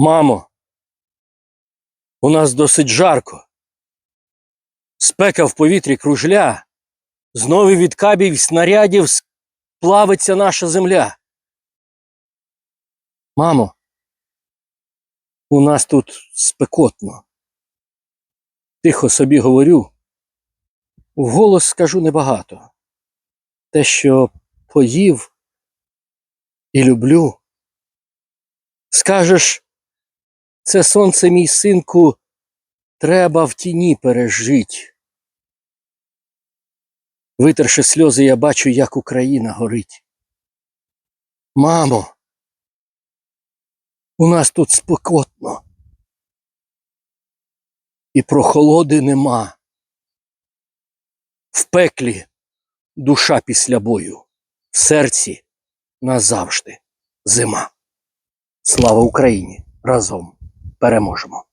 Мамо, у нас досить жарко. Спека в повітрі кружля. Знову від кабів й снарядів плавиться наша земля. Мамо, у нас тут спекотно. Тихо собі говорю. Вголос скажу небагато. Те, що поїв і люблю. Скажеш, це сонце, мій синку, треба в тіні пережить. Витерши сльози, я бачу, як Україна горить. Мамо, у нас тут спекотно. І прохолоди нема. В пеклі душа після бою, в серці назавжди зима. Слава Україні! Разом переможемо!